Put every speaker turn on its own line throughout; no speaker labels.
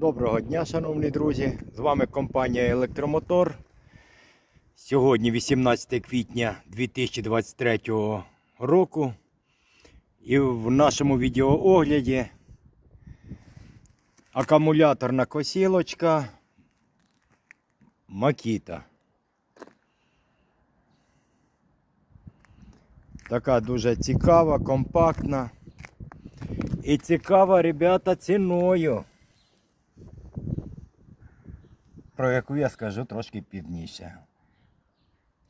Доброго дня, шановні друзі! З вами компанія Електромотор. Сьогодні 18 квітня 2023 року. І в нашому відеоогляді акумуляторна косілочка Макіта. Така дуже цікава, компактна. І цікава, ребята, ціною. Про яку я скажу трошки пізніше.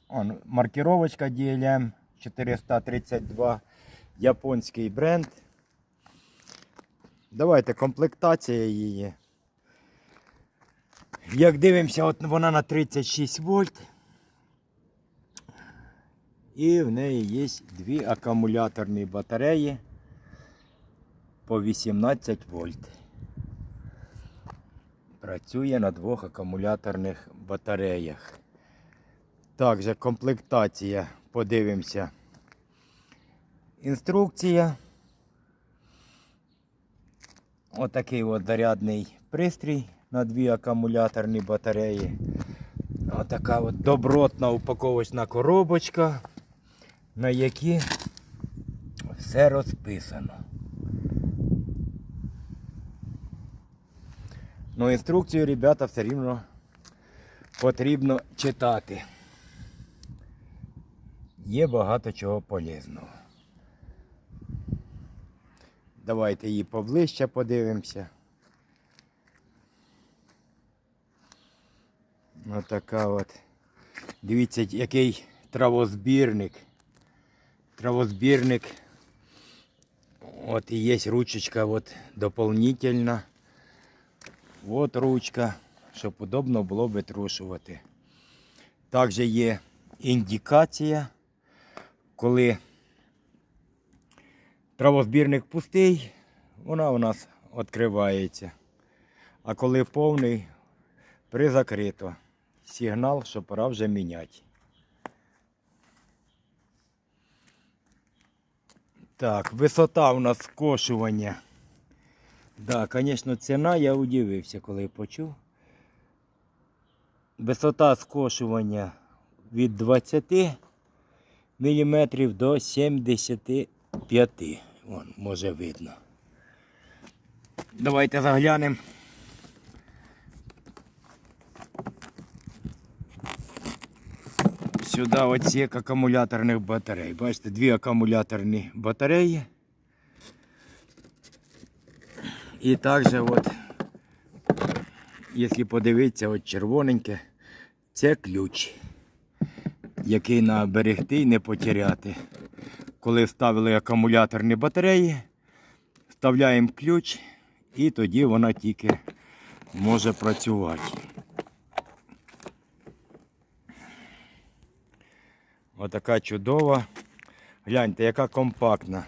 Он, маркировочка DLM 432, японський бренд. Давайте комплектація її. Як дивимося, от вона на 36 вольт. І в неї є дві акумуляторні батареї по 18 вольт. Працює на двох акумуляторних батареях. Також комплектація, подивимося. Інструкція. Отакий от зарядний пристрій на дві акумуляторні батареї. Отака от добротна упаковочна коробочка, на якій все розписано. Ну, інструкцію, ребята, все рівно потрібно читати. Є багато чого полезного. Давайте її поближче подивимося. Отака от. Дивіться, який травозбірник. Травозбірник. От і є ручечка от дополнительна. От ручка, щоб удобно було витрушувати. Також є індикація, коли травозбірник пустий, вона у нас відкривається. А коли повний, призакрито. Сигнал, що пора вже міняти. Так, висота у нас скошування. Да, звісно, ціна, я удивився, коли почув. Висота скошування від 20 мм до 75 Вон, може видно. Давайте заглянемо. Сюди оцік акумуляторних батарей. Бачите, дві акумуляторні батареї. І також, от, якщо подивитися, от червоненьке, це ключ, який на берегти і не потеряти. Коли вставили акумуляторні батареї, вставляємо ключ і тоді вона тільки може працювати. Отака чудова. Гляньте, яка компактна.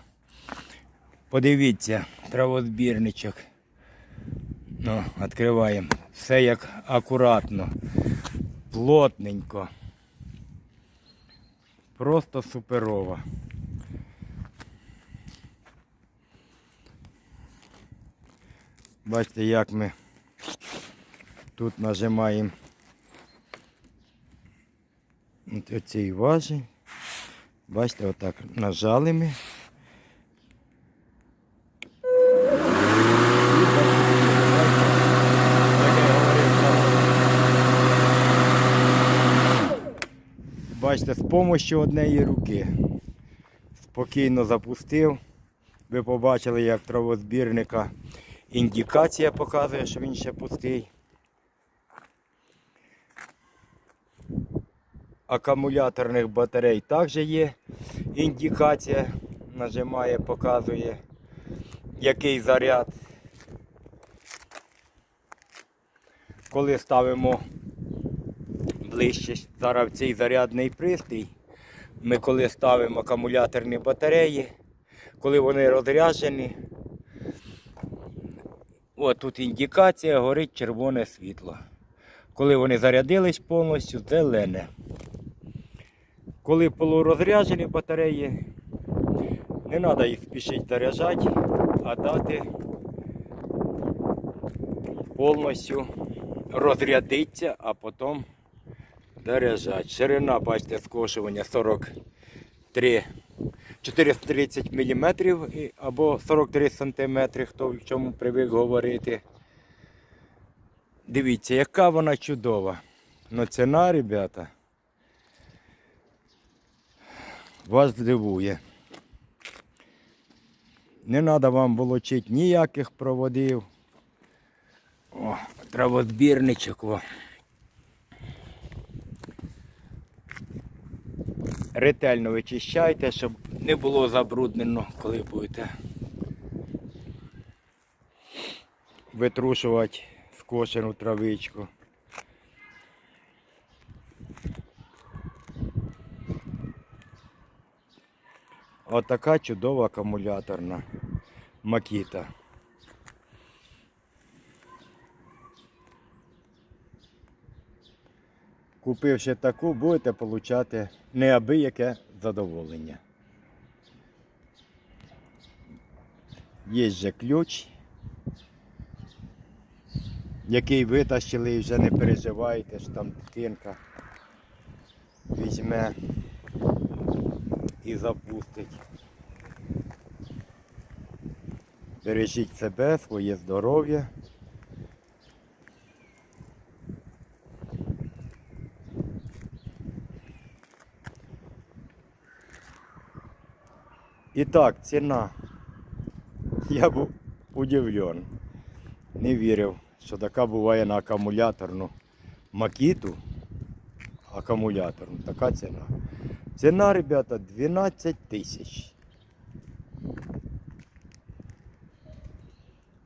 Подивіться, травозбірничок. Ну, відкриваємо. Все як акуратно, плотненько. Просто суперово. Бачите, як ми тут нажимаємо оцей важіль. Бачите, отак нажали ми. Бачите, з допомогою однієї руки. Спокійно запустив. Ви побачили, як травозбірника індикація показує, що він ще пустий. Акумуляторних батарей також є індикація. Нажимає, показує, який заряд. Коли ставимо ближче зараз цей зарядний пристрій, ми коли ставимо акумуляторні батареї, коли вони розряджені, от тут індикація, горить червоне світло. Коли вони зарядились повністю, зелене. Коли полурозряджені батареї, не треба їх спішити заряджати, а дати повністю розрядиться, а потім доряжать. Ширина, бачите, скошування 43 430 мм або 43 см, хто в чому привик говорити. Дивіться, яка вона чудова. Ну ціна, ребята, вас здивує. Не треба вам волочити ніяких проводів. О, травозбірничок. О. Ретельно вичищайте, щоб не було забруднено, коли будете витрушувати скошену травичку. Отака чудова акумуляторна макіта. Купивши таку, будете отримати неабияке задоволення. Є же ключ, який витащили і вже не переживайте, що там дитинка візьме і запустить. Бережіть себе, своє здоров'я. І так, ціна. Я був удивлен. Не вірив, що така буває на акумуляторну макіту. Акумуляторну, така ціна. Ціна, ребята, 12 тисяч.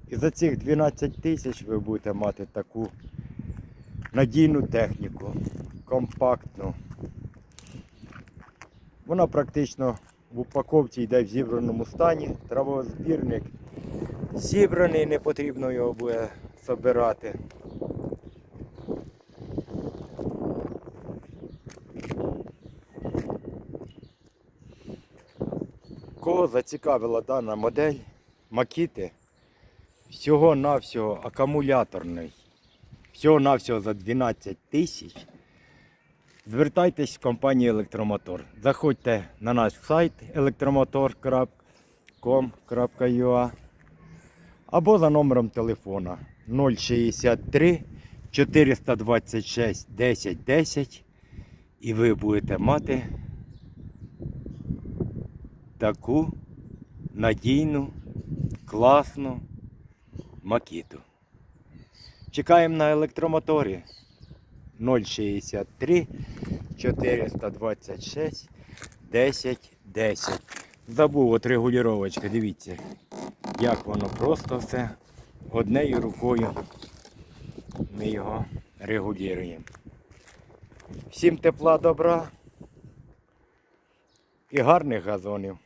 І за цих 12 тисяч ви будете мати таку надійну техніку, компактну. Вона практично в упаковці йде в зібраному стані. Травозбірник зібраний, не потрібно його буде збирати. Кого зацікавила дана модель Макіти, всього-навсього акумуляторний, всього-навсього за 12 тисяч. Звертайтесь в компанію Електромотор. Заходьте на наш сайт elektromotor.com.ua або за номером телефона 063 426 10 10 і ви будете мати таку надійну, класну макіту. Чекаємо на електромоторі 063 426 10 10. Забув от регулювачка, дивіться, як воно просто все однею рукою ми його регулюємо. Всім тепла добра і гарних газонів.